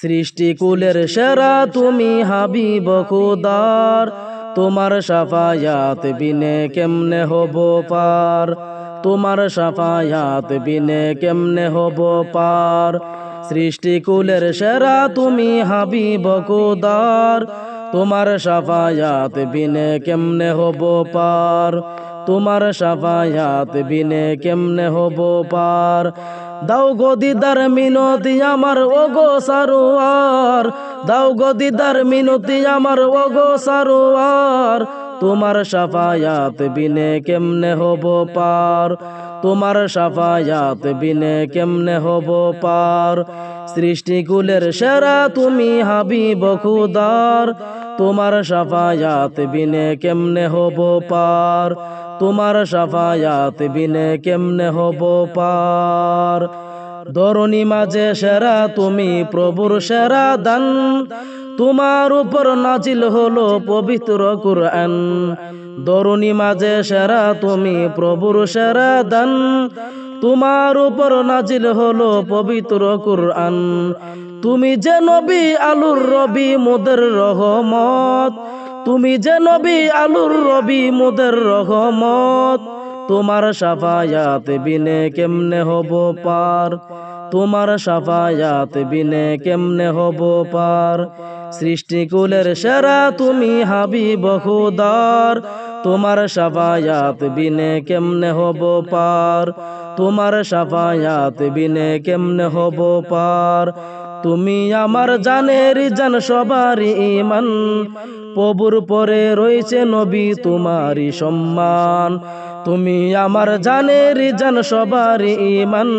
সৃষ্টিকুলের সেরা তুমি হাবিব খুদার। তোমার সাফায়াত বিনে কেমনে হব পার? তোমার সাফায়াত বিনে কেমনে হব পার? সৃষ্টিকুলের সেরা তুমি হাবিব খুদার। তোমার সাফায়াত বিনে কেমনে হব পার? তোমার সাফায়াত বিনে কেমনে হব পার? দাও গো দিদার মিনতি আমার ওগো সারোয়ার। দাও গো দিদার মিনতি আমার ওগো সারোয়ার। তোমার সাফায়াত বিনে কেমনে হব পার? তোমার সাফায়াত বিনে কেমনে হব পার? সৃষ্টিকুলের সেরা তুমি হাবিব খুদার। তোমার সাফায়াত বিনে কেমনে হব পার? তোমার সাফায়াত বিনে কেমনে হব পার? দরণী মাঝে সেরা, তুমি প্রভুর সেরা দান। তোমার উপর নাজিল হলো পবিত্র কুরআন। দরুণী মাঝে সেরা, তুমি প্রভুর সেরা দান। তোমার উপর নাজিল হলো পবিত্র কুরআন। তুমি যে নবী আলুর রবি মোদের রহমত। তুমি যে নবী আলুর রবি মোদের রহমত, তোমার সাফায়াত বিনে কেমনে হব পার? তোমার সাফায়াত বিনে কেমনে হব পার? সৃষ্টিকুলের সেরা তুমি হাবিব খুদার। তোমার সাফায়াত বিনে কেমনে হব পার? তোমার সাফায়াত বিনে কেমনে হব পার? তুমি আমার জানের জান সবারই ইমান প্রভুর পরে রয়েছে নবী তোমারই সম্মান। তুমি আমার জানের জান সবারই ইমান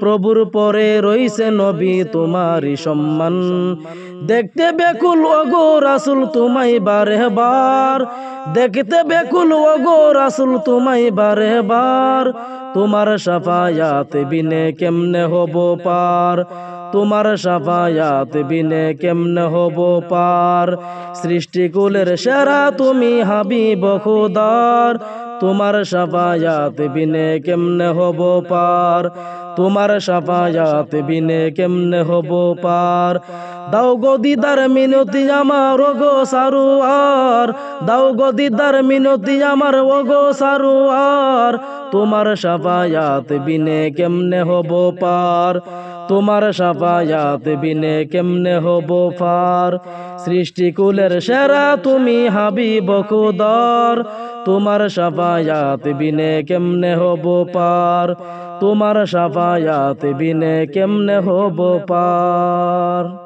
প্রভুর পরে রইছে নবী তোমারই সম্মান। দেখতে বেকুল, ওগো রাসুল তোমায় বারে বার দেখতে বেকুল, ওগো রাসুল তোমায় বারে বার তোমার সাফায়াত বিনে কেমনে হব পার? তোমার সাফায়াত বিনে কেমনে হব পার? সৃষ্টিকুলের সেরা তুমি হাবিব খুদার। তোমার সাফায়াত বিনে কেমনে হব পার? তোমার সাফায়াত বিনে কেমনে হব পার? দাও গো দিদার মিনতি আমার ওগো সারুয়ার। দাও গো দিদার মিনতি আমার ওগো সারুয়ার। তোমার সাফায়াত বিনে কেমনে হব পার? তোমার সাফায়াত বিনে কেমনে হব ফার? সৃষ্টিকুলের সেরা তুমি হাবিব খুদার। তোমার সাফায়াত বিনে কেমনে হব পার? তোমার সাফায়াত বিনে কেমনে হব পার?